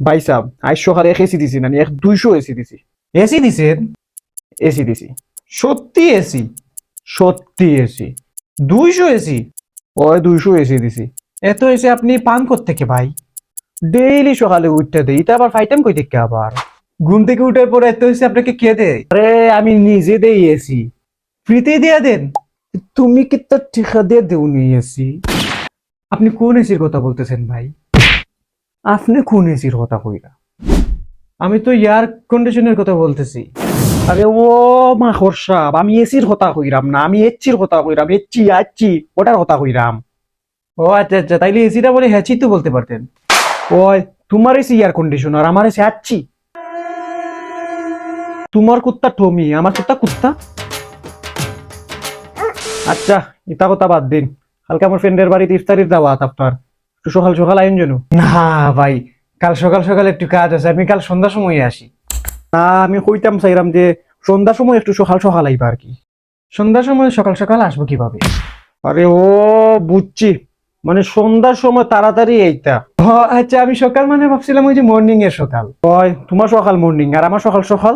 ভাই সাহ আজ সকালে এক এসি দিছি না এক দুইশো এসি দিছি। এসি দিছেন এসি দিছি। সত্যি এসি সত্যি এসি দুইশো এসি ওই দুইশো এসি দিছি। এত এসি আপনি পান থেকে ভাই? ডেইলি সকালে উঠতে দেই এটা আবার ফাইটাম কই দেখে আবার? ঘুম থেকে উঠার পরে এত এসি আপনাকে কে দেয়? আরে আমি নিজে দেই এসি ফ্রিতেই দিয়ে দেন? তুমি কি তো ঠিকা দিয়ে দেউনি এসি আপনি কোন এসির কথা বলতেছেন ভাই? আপনি কোন এসির কথা কইরা? আমি তো এয়ার কন্ডিশনের কথা বলতেছি। আরে ও মা হর্ষাব আমি এসির কথা কইরাম না, আমি এচ্চির কথা কইরাম এচ্চি আচ্ছি, ওটার কথা কইরাম। ও আচ্ছা আচ্ছা তাইলে এসিটা বলে হ্যাচি তো বলতে পারতেন। ওই, তোমার এসি এয়ার কন্ডিশনার আমার এসি আচ্ছি। তোমার কুত্তা টমি আমার কুত্তা কুত্তা। আচ্ছা ইতা কথা বাদ দিন। কালকে আমার ফ্রেন্ডের বাড়িতে ইফতারির দাওয়াত আপনার। একটু সকাল সকাল আইন জানো। না ভাই কাল সকাল সকাল একটু কাজ আছে আমি কাল সন্ধ্যা সময় আসি। না আমি কইতাম চাইরাম যে সন্ধ্যা সময় একটু সকাল সকাল আইবা আর কি। সন্ধ্যার সময় সকাল সকাল আসব কীভাবে? আরে ও বুঝছি। মানে সন্ধ্যার সময় তাড়াতাড়ি এইটা আচ্ছা আমি সকাল মানে ভাবছিলাম ওই যে মর্নিং এর সকাল। ওই তোমার সকাল মর্নিং আর আমার সকাল সকাল?